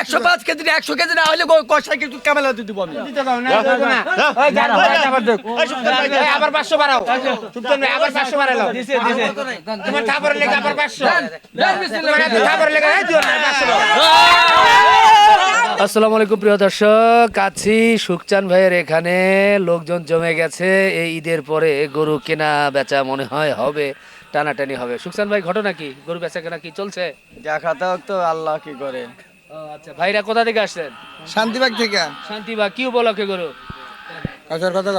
একশো পাঁচ কেজি একশো কেজি না হলে কষাই কিন্তু কামেলা দিয়ে দিব আমি। আবার 500 বাড়াও। আবার 500 বাড়ালো। তোমার লেগে আবার 500 তোমার লেগে এই দিও না 500 আসসালামু আলাইকুম প্রিয় দর্শক। আছি সুকচান ভাইয়ের এখানে। লোকজন জমে গেছে। এই ঈদের পরে গরু কেনা বেচা মনে হয় হবে টানাটানি হবে। সুকচান ভাই ঘটনা কি? গরু বেচা কেনা কি চলছে? দেখা তো আল্লাহ কি করে। আচ্ছা ভাইরা কোথা থেকে আসছেন? শান্তিবাগ থেকে। শান্তিবা কি উপলক্ষে গরু? কাছার কথা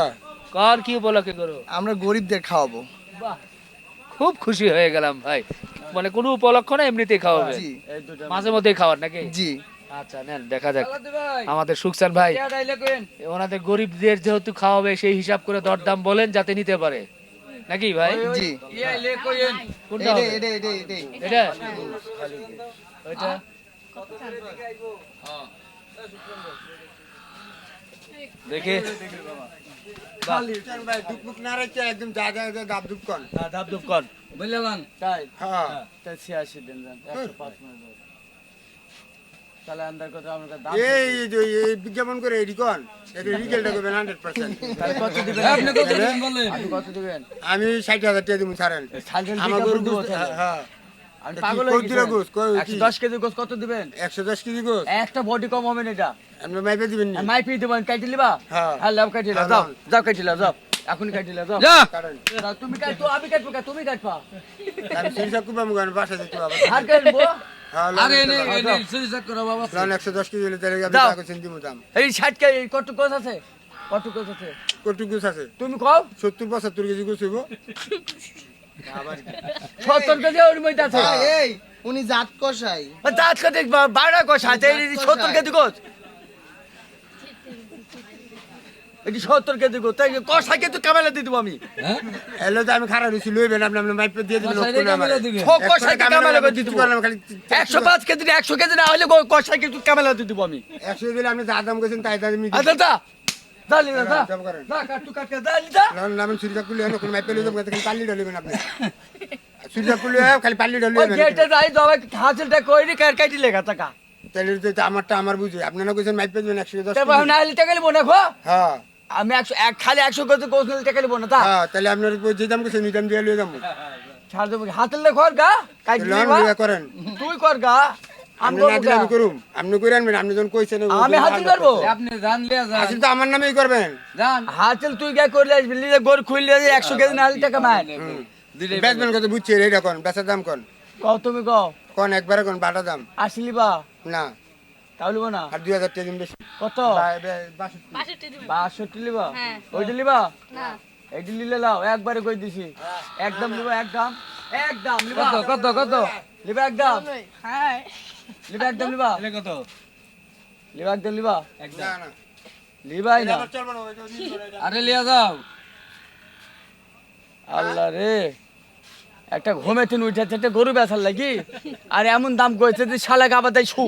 কর কি উপলক্ষে গরু? আমরা গরিবদের খাওয়াবো। বাহ খুব খুশি হয়ে গেলাম ভাই। মানে কোনো উপলক্ষ না এমনিতেই খাওয়াবে। মাঝে মধ্যেই খাওয়ার নাকি? জি। আচ্ছা নেন দেখা যাক। আমাদের সুকচান ভাই ওনাদের গরিবদের যেহেতু খাওয়াবে সেই হিসাব করে দরদাম বলেন যাতে নিতে পারে। নাকি ভাই? জি। কোনটা এটা? দেখে। একদম যা যা দাব দুপ কর। ধাপ ধুপ কর। বুঝলেন তাই? হ্যাঁ। তাই ছিয়াশি দিন যান একশো পাঁচ মিনিট তাহলে আন্দার কথা আমার দাম এই যে এই বিজ্ঞাপন করে এডি কোন এটা রিকেলটা করবেন 100% তাহলে কত দিবেন? আপনি কত দিবেন বলেন? আপনি কত দিবেন আমি 60000 টাকা ছাড়েন ছাগল আমার গরু দিব হ্যাঁ। পাগল হয়ে কেজি গোস কত দিবেন? 110 কেজি গোস? একটা বডি কম হবে না এটা। আপনি মাইপে দিবেন নি? মাই পি দেবেন কাটি লিবা হ্যাঁ। হ্যাঁ লাভ কাটি লাও হ্যাঁ, যাও লাও। যাও কাটি লাও যাও। এখন কাটি লাও যাও। কারণ যাও, তুমি কাটো আমি কাটবো কা? তুমি কাটবা। আমি সিরিজা কুবা মুগান বাসা দিতে বাবা আর কাটবো আরে আরে এনে এনে সুরিসাত করো বাবা লান 110 কেজি হলে তাহলে আপনি টাকা চিন্তা দিমু এই কেজি কত গোস আছে? কত গোস আছে? কত গোস আছে? তুমি কও। 70 75 কেজি গোস হইব। সত্তর কেজি ওর মধ্যে আছে। এই উনি জাত কষাই। আছে এই সত্তর কেজি এটি সত্তর কেজি গোস তাই কষা কিন্তু কামেলা দিয়ে দেবো আমি। এলো তো আমি খারাপ লইবেন আপনি আপনি মাইপে দিয়ে দিবেন কষাই কামেলা করে দিয়ে দেবো খালি একশো পাঁচ কেজি না একশো কেজি না হলে গো- কষাই কিন্তু কামেলা দিয়ে দেবো আমি। 100 দিলে আপনি যা দাম কইছেন তাই দাম আচ্ছা। যাই হাসিলটা কইরি কার কাটি লেখা টাকা তাহলে তো আমারটা আমার বুঝি। আপনি না কইছেন মাইপে দিবেন 110 তারপর না হলে টাকা লিবো না খো হ্যাঁ। আমি একশো এক খালি একশো গোস নিলে টাকা লিবো না তা হ্যাঁ তাহলে আপনার যে দাম কইছেন এই দাম দিয়ে লই যাব ছাড় দেবো হাতের গা কাটি করেন। তুই কর গা। আপনি না দিলে আমি করুম। আপনি করে আনবেন আপনি যখন কইছেন আমি হাতিল করব। আপনি জানলে আসলে তো আমার নামেই করবেন। জান। হাতিল তুই গা করলে আসবি গোর খুললে যে একশো কেজি না হলে টাকা মার। বেচবেন কত বুঝছি এইটা কোন? বেচার দাম কোন? কও তুমি কও। কোন একবারে কোন? বাটা দাম? আসলি বা না। তাও লিবো না? আর দুই হাজার টাকা দিন বেশি। কত? লিবা? হ্যাঁ। ওইটা লিবা? না। এইটি লিলে লাও একবারে কই দিছি? একদম লিবা একদম একদম লিবা। কত কত কত? লিবা একদম হ্যাঁ। লিবা একদম লিবা কত? লিবা একদম। লিবা না, না। লিবাই না। আবার চলবো না, ওইটা নিয়ে চলে যাব। আরে লিয়া যাও। আল্লাহ রে। একটা ঘুমে তিন উঠেছে একটা গরু বেচার লাগি। আর এমন দাম কইছে যে শালা গাবা তাই ছু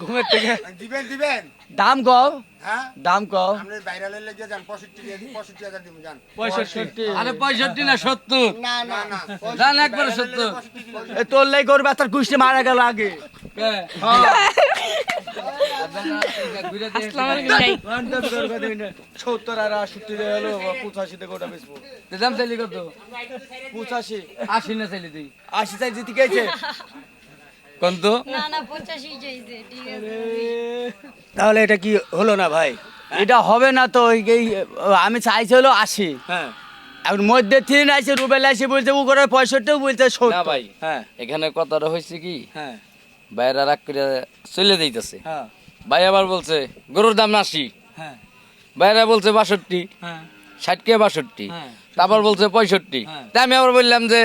ঘুমের থেকে দিবেন দিবেন। দাম কও। হ্যাঁ? দাম কও। আরে পঁয়ষট্টি না সত্তর। না না না জান একবারে সত্তর। এ তোর লাই গরু বেচার গুষ্টি মারা গেল আগে। সত্তর আর দিয়ে হলো পঁচাশিতে গোটা বেচবো। দাম চাইলি কত? পঁচাশি। আশি না চাইলি তুই? আশি চাই জিতে গেছে তাহলে এটা কি হলো না ভাই? এটা হবে না তো এই আমি চাইছি হলো আশি। হ্যাঁ। এখন মধ্যে তিন আছে রুবেল আছে বলছে ও করে পঁয়ষট্টি বলছে না ভাই হ্যাঁ। এখানে কথাটা হয়েছে কি? হ্যাঁ। বাইরা রাগ করে চলে যাইতেছে। হ্যাঁ। ভাই আবার বলছে গরুর দাম আশি। হ্যাঁ। বাইরা বলছে বাষট্টি। হ্যাঁ। ষাট কে বাষট্টি। হ্যাঁ। তারপর বলছে পঁয়ষট্টি। হ্যাঁ। তাই আমি আবার বললাম যে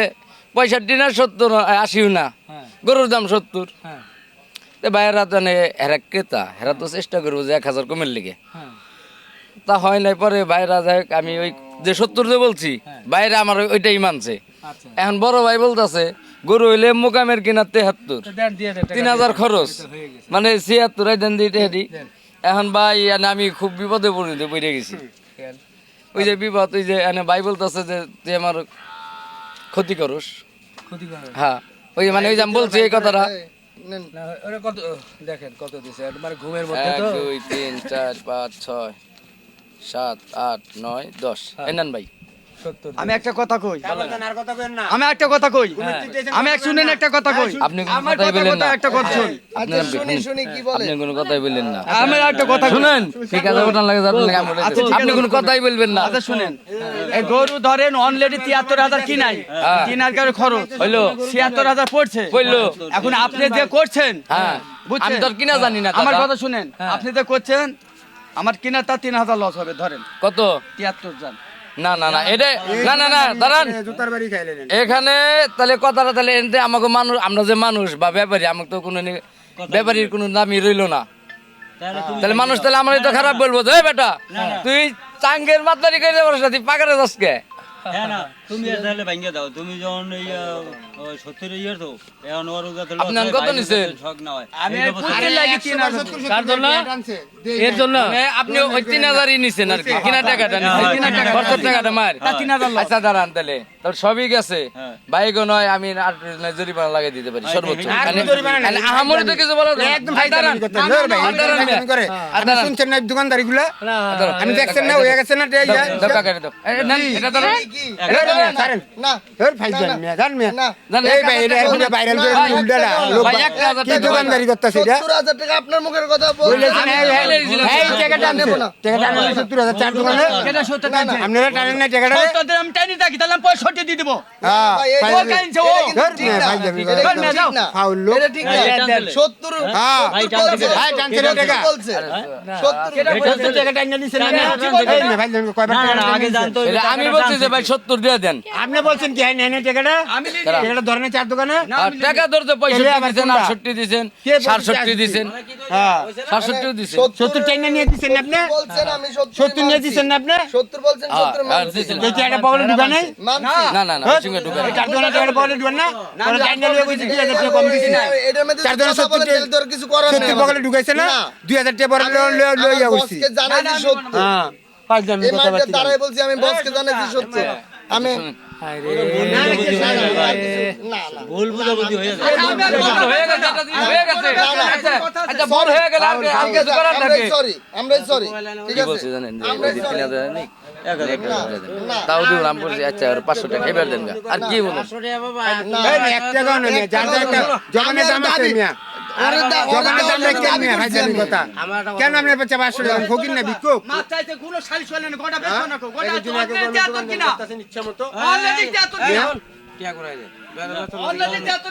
পঁয়ষট্টি না সত্তর আশিও না। হ্যাঁ। গরুর দাম সত্তর। হ্যাঁ। তো বাইরা জানে হেরা ক্রেতা হেরা তো চেষ্টা করব যে এক হাজার কমের লিগে। হ্যাঁ। তা হয় নাই পরে বাইরা যাই আমি ওই যে সত্তর যে বলছি বাইরে আমার ওইটাই মানছে। আচ্ছা। এখন বড় ভাই বলতেছে গরু হইলে মোকামের কিনা তেহাত্তর। তিন হাজার খরচ। মানে ছিয়াত্তর দেন দিতে হেঁটি এখন ভাই আমি খুব বিপদে পড়ে পড়ে গেছি। ওই যে বিপদ ওই যে এনে ভাই বলতেছে যে তুই আমার ক্ষতি করস। ক্ষতি হ্যাঁ। ওই মানে ওই যে আমি বলছি এই কথাটা। কত দেখেন কত দিছে মানে ঘুমের মধ্যে এক দুই তিন চার পাঁচ ছয় সাত আট নয় দশ। এই নেন ভাই। আমি একটা কথা কই। আর কথা কইেন না? আমি একটা কথা কই। আমি এক শুনেন একটা কথা কই। আপনি কোনো আমার কথাই কথা একটা কথা শুন। শুনি শুনি কি বলে আপনি কোনো কথাই বললেন না। আমি একটা কথা শুনেন। ঠিক আছে ওঠান লাগে যাবেন না, আচ্ছা, আপনি কোনো কথাই বলবেন না। আচ্ছা শুনেন। এই গরু ধরেন অনলাইনে তিয়াত্তর হাজার কিনাই হ্যাঁ। কিনার কারণে খরচ। হইল। ছিয়াত্তর হাজার পড়ছে। বলল এখন আপনি যে করছেন হ্যাঁ। বুঝছেন? আমি তো কিনা জানি না আমার কথা শুনেন। আপনি যে করছেন আমার কিনার তা তিন হাজার লস হবে ধরেন। কত? তিয়াত্তর জন। না না না এটা না না না দাঁড়ান। জুতার বাড়ি খাইলেন এখানে তাহলে কথাটা তাহলে এনতে আমাকে মানুষ আমরা যে মানুষ বা ব্যাপারী আমাকে তো কোনো ব্যাপারীর কোনো দামই রইল না। তাহলে মানুষ তাহলে আমার তো খারাপ বলব যে বেটা তুই চাঙ্গের মাতলারি করে যাবার সাথে পাকারে যাস কে? হ্যাঁ না। তুমি আর তাহলে ভাঙ্গে দাও। তুমি যখন এই সত্তর ইয়ার তো এখন ওর যাতে আপনি কত নিছেন? শখ না হয়। আমি লাগি তিন হাজার কার জন্য এর জন্য মানে আপনি ওই তিন হাজারই নিছেন আর কি কিনা টাকাটা নিছেন। কিনা টাকা খরচের টাকাটা মার। তিন হাজার আচ্ছা দাঁড়ান তাহলে। তোর সবই গেছে। হ্যাঁ। বাইকও নয় আমি আর জরিমানা লাগিয়ে দিতে পারি সর্বোচ্চ। আহামরি তো কিছু বলা না। একদম দাঁড়ান, দাঁড়ান। দাঁড়ান। শুনছেন না দোকানদারি গুলা আমি দেখছেন না হয়ে গেছে না ইয়া দাও কাকারে দাও। এই নেন, এটা ধরো। এটা ধরেন, ছাড়েন। এর ফাইদারি মিয়া, জান মিয়া। এই এক ভাই, এটা হাজার এখন টাকা ভাইরাল ভাই, করে উল্টাটা, লোক ভাই, ভাই, এক হাজার কি টাকা দোকানদারি করতেছে এটা? বললেছেন, এই, এই, এই, এই টাকাটা আনছে। টাকাটা 70,000, চার দোকানে। কেটা সত্তর টাকা আপনারা টানেন না টাকাটা? সত্তর আমি টানি থাকি তাহলে আমি পঁয়ষট্টি দিয়ে দেবো হ্যাঁ, ও কাইনছে ও ধর মিয়া, ফাইদারি করে। ধর মিয়া, যাও। ফাউল লোক। হ্যাঁ, ভাই, টানছে টাকা? কেটা এই সত্তর টাকাটা দিছেন না? এই মিয়া, ফাইদারি কয়বার আগে জানতো আমি বলছি যে ভাই সত্তর দিয়ে দেন। আপনি বলছেন কি? হ্যাঁ নেন টাকাটা আমি। টাকাটা ধরেন চার দোকানে। টাকা ধরতে কোনটা? আটষট্টি সাতষট্টি হ্যাঁ। সত্তর টাকা নিয়ে আপনি? সত্তর নিয়ে দিচ্ছেন না আপনি? আর দিচ্ছেন। একটা বগলে ঢুকান না না না ওর সঙ্গে চার দোকানে টাকাটা বগলে ঢুকান না? ওরা চার নিয়ে কইছে দুই হাজার টাকা কম দিচ্ছি না চার দোকানে সত্তর টাকা সত্তর বগলে ঢুকাইছে না? দুই হাজার টাকা বড় লইয়া বসছি হ্যাঁ পাঁচ দাম কথা বলছে জানেন যে ওই যে তাও আমি বলছি আচ্ছা আর পাঁচশো টাকা এবার দেন আর কি বলুন কেন আপনার বাচ্চা ফকির না ভিক্ষুক। চাইতে কোনো না গোটা না গোটা ইচ্ছা মতো।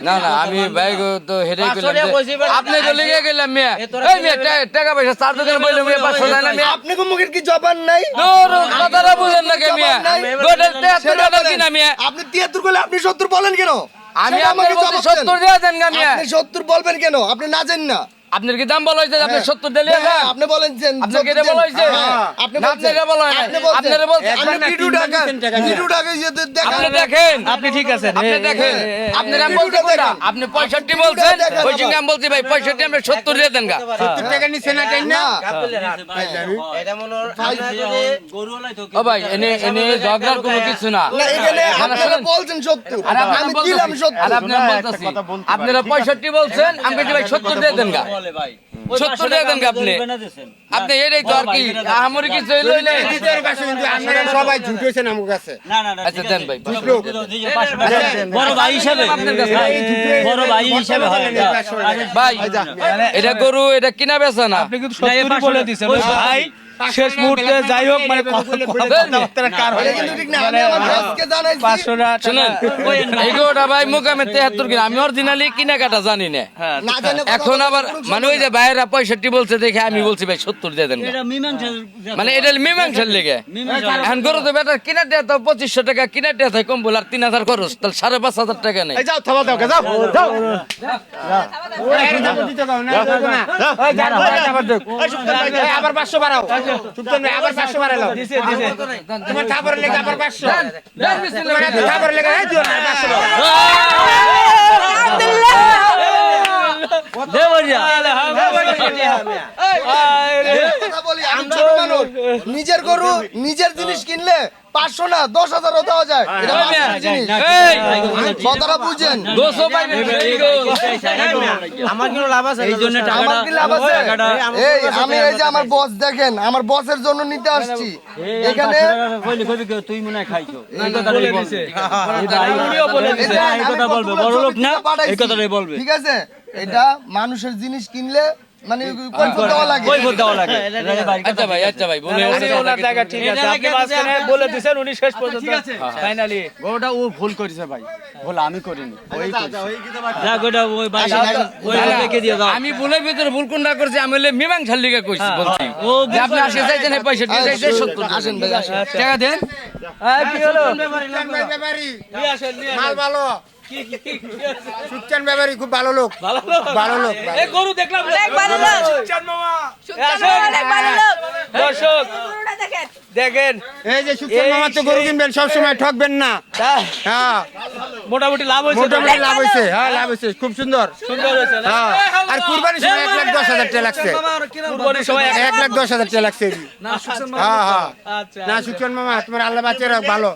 না না আমি বাইক তো আপনি তো লিখে গেলাম মিয়া। এই মিয়া টাকা পয়সা চার দোকানে মিয়া মিয়া। আপনি মুখের কি জবান নাই? দূর, কথাটা বুঝেন না কে মিয়া। গোটা তেহাত্তর সেটা টাকা কিনা মিয়া। আপনি তিয়াত্তর করলে আপনি সত্তর বলেন কেন? আমি আপনার দেন। সত্তর দিয়ে দেন আপনি সত্তর বলবেন কেন? আপনি না জানেন না। আপনার কি দাম বলা হয়েছে আপনি সত্তর দিলে হ্যাঁ, আপনি বলেন আপনার কি বলা হয়েছে? আপনি না, বলা হয়। আপনি আপনি দেখান আপনি দেখেন আপনি ঠিক আছেন। আপনি দেখেন। আপনি আমি বলছি কোনটা? আপনি পঁয়ষট্টি বলছেন? ওই সঙ্গে আমি বলছি ভাই পঁয়ষট্টি আমরা সত্তর দিয়ে দেন গা। সত্তর টাকা নিচ্ছে না না? তো ও ভাই এনে এনে ঝগড়ার কোনো কিছু না। এখানে আপনারা বলছেন সত্তর। আর আপনারা আমি বলতেছি- দিলাম আর আপনারা বলতেছি। আপনারা পঁয়ষট্টি বলছেন আমি ভাই সত্তর দিয়ে দেন গা বলে ভাই। সত্তর দিয়ে দেন আপনি। এটাই তো আর কি কিছু আমার কাছে। না না আচ্ছা, দেন ভাই। বড় ভাই হিসাবে। বড় ভাই হিসাবে এটা। ভাই এটা গরু এটা কিনা বেচা না। আপনি কিন্তু সত্যি বলে দিচ্ছেন ভাই শেষ মুহূর্তে যাই হোক মানে কথাবার্তা কার এটা কিন্তু ঠিক না আমি আমার বসকে জানাইছি। পাঁচশো টাকা। শুনেন এই গরুটা ভাই মুকামে তেহাত্তর কিনা? আমি অরিজিনালি কিনা জানি না। না জানে কথা এখন আবার মানে ওই যে বাইরে পঁয়ষট্টি বলছে দেখে আমি বলছি ভাই সত্তর দিয়ে দেন গা। এটা মীমাংসা মানে এটা মীমাংসার লেগে। মীমাংসা। এখন গরু তো বেটার কিনা দেয়া তো পঁচিশশো টাকা কিনা দেয়া থাকে কম বলে আর তিন হাজার খরচ তাহলে সাড়ে পাঁচ হাজার টাকা নেই। যাও থাবা দাও যাও। যাও আবার পাঁচশো বাড়াও। সুলতান ভাই, আবার পাঁচশো বাড়ালো তোমার থাপর লেগে আবার পাঁচশো তোমার এত লেগে এই দিও না, পাঁচশো বাড়াও। নিজের গরু নিজের জিনিস কিনলে পাঁচশো না দশ হাজারও দেওয়া যায় এটা কথাটা বুঝেন আমার কোনো লাভ আছে এই জন্য আমার কি লাভ আছে এই আমি এই যে আমার বস দেখেন আমার বসের জন্য নিতে আসছি এখানে কইলে কইবি কি, তুই মনে খাইছো এই কথাটাই বলবে এই যে এই আমি কথা বলবে। বড় লোক না এই কথাটাই বলবে। ঠিক আছে? এটা মানুষের জিনিস কিনলে মানে দেওয়া লাগে। দেওয়া লাগে। আচ্ছা ভাই আচ্ছা ভাই বলে ওনার জায়গা ঠিক আছে। আপনি মাঝখানে বলে দিয়েছেন উনি শেষ পর্যন্ত। ফাইনালি গরুটা ও ভুল করেছে ভাই। ভুল আমি করিনি। ওই করেছে। যাক ওই ভাই ওই রেখে দিয়ে দাও। আমি ভুলের ভিতরে ভুল কোনটা করছি আমি হলে মীমাংসার লিগে কইছি বলছি। ও যে আপনি চাইছেন এই পয়সা চাইছেন সত্তর আসেন ভাই আসেন। টাকা দেন। হ্যাঁ কি হলো? মাল ভালো। সুচ্চান ব্যাপারী খুব ভালো লোক। ভালো লোক। এই গরু দেখলাম। অনেক ভালো লোক। আসেন। অনেক ভালো লোক। দর্শক দেখেন। দেখেন এই যে মামা তো গরু কিনবেন সব সময় ঠকবেন না। হ্যাঁ। মোটামুটি লাভ হয়েছে মোটামুটি লাভ হয়েছে হ্যাঁ লাভ হয়েছে খুব সুন্দর। সুন্দর হয়েছে হ্যাঁ। আর কুরবানির সময় এক লাখ দশ হাজার টাকা লাগছে। কুরবানির সময় লাখ দশ হাজার টাকা লাগছে হ্যাঁ হ্যাঁ। আচ্ছা। না মামা তোমার আল্লাহ বাচ্চা রাখ ভালো।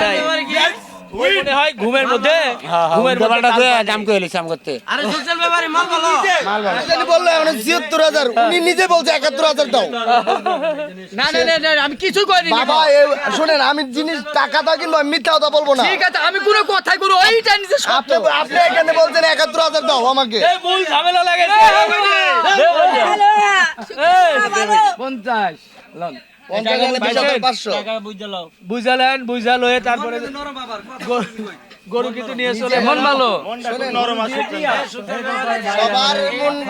তাই। ওই মনে হয়। নিজে বলছে 71000 দাও আমি কিছু আমি জিনিস টাকা থাকি আমি মিথ্যা কথা বলব না ঠিক আছে আমি কোনো কথাই বলব আপনি এখানে বলছেন 71000 দাও আমাকে বুঝালেন? বুঝাল। তারপরে গরু- গরু কিন্তু নিয়ে চলে মন ভালো। সবার মন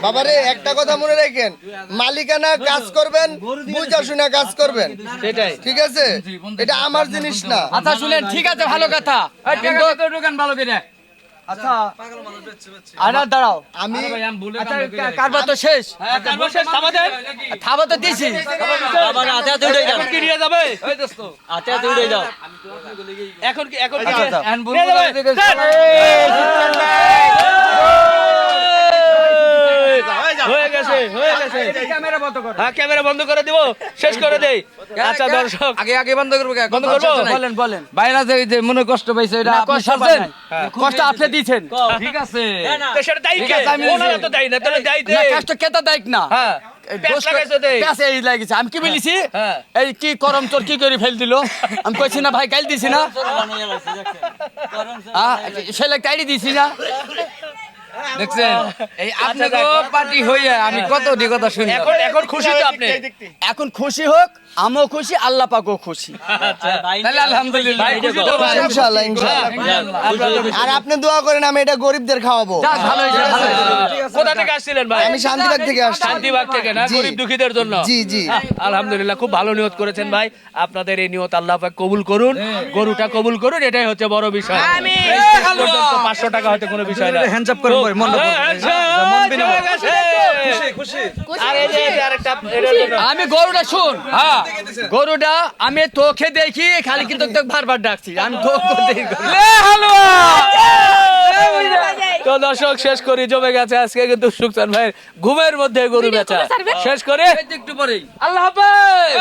বাবারে একটা কথা মনে রাখেন মালিকানা কাজ করবেন বুঝা শুনে কাজ করবেন। সেটাই। ঠিক আছে? এটা আমার জিনিস না। আচ্ছা শুনেন ঠিক আছে ভালো কথা। কিন্তু ভালো করে। আচ্ছা। আরে দাঁড়াও। আমি আচ্ছা কারবার তো শেষ। থামা দেন। থাবা তো দিছি। যাবে? যাও। এখন কি এখন কি আচ্ছা, আচ্ছা। এখন নিয়ে যাবে? বুলবুল দিকে- দেন। হয়ে গেছে হয়ে গেছে। ক্যামেরা বন্ধ কর। হ্যাঁ ক্যামেরা বন্ধ করে দিব শেষ করে দেই। আচ্ছা দর্শক। আগে আগে বন্ধ করব? বন্ধ করব? বলেন বলেন। বাইরে যে এই যে মনে কষ্ট পাইছে এটা আপনি কষ্ট সারছেন? কষ্ট আপনি দিয়েছেন? ঠিক আছে। তো সেটা দায়ী কে? আমি ওনারা তো দায়ী না তাহলে দায়ী না কষ্ট কেতা না? হ্যাঁ। আমি কি বলিছি? হ্যাঁ। এই কি করম তোর কি করে ফেল দিল? আমি কইছি না ভাই গাইল দিছি না। সে আইডি দিছি না। দেখছেন? এই আপনাকে পার্টি হইয়া আমি কত দি কথা শুনি। এখন এখন খুশি তো আপনি? এখন খুশি হোক আমিও খুশি আল্লাহ পাকও খুশি। তাহলে আলহামদুলিল্লাহ? ইনশাআল্লাহ ইনশাআল্লাহ আর আপনি দোয়া করেন আমি এটা গরিবদের খাওয়াবো। ভালো ভালো কোথা থেকে আসছিলেন ভাই? আমি শান্তিবাগ থেকে আসছি। শান্তিবাগ থেকে না? গরিব দুঃখীদের জন্য? জি, জি। আলহামদুলিল্লাহ খুব ভালো নিয়ত করেছেন ভাই। আপনাদের এই নিয়ত আল্লাহ পাক কবুল করুন। গরুটা কবুল করুন এটাই হচ্ছে বড় বিষয়। পাঁচশো টাকা হয়তো কোনো বিষয় না। হ্যান্ডসাপ করে। মন হ্যাঁ, আর এই যে এই যে আরেকটা এটার জন্য আমি গরুটা শুন হ্যাঁ গরুটা আমি তোকে দেখি খালি কিন্তু তোকে বারবার ডাকছি। আমি তো দর্শক শেষ করি জমে গেছে আজকে কিন্তু সুকসান ভাইয়ের ঘুমের মধ্যে গরু বেচা। শেষ করে। একটু পরেই। আল্লাহ হাফেজ!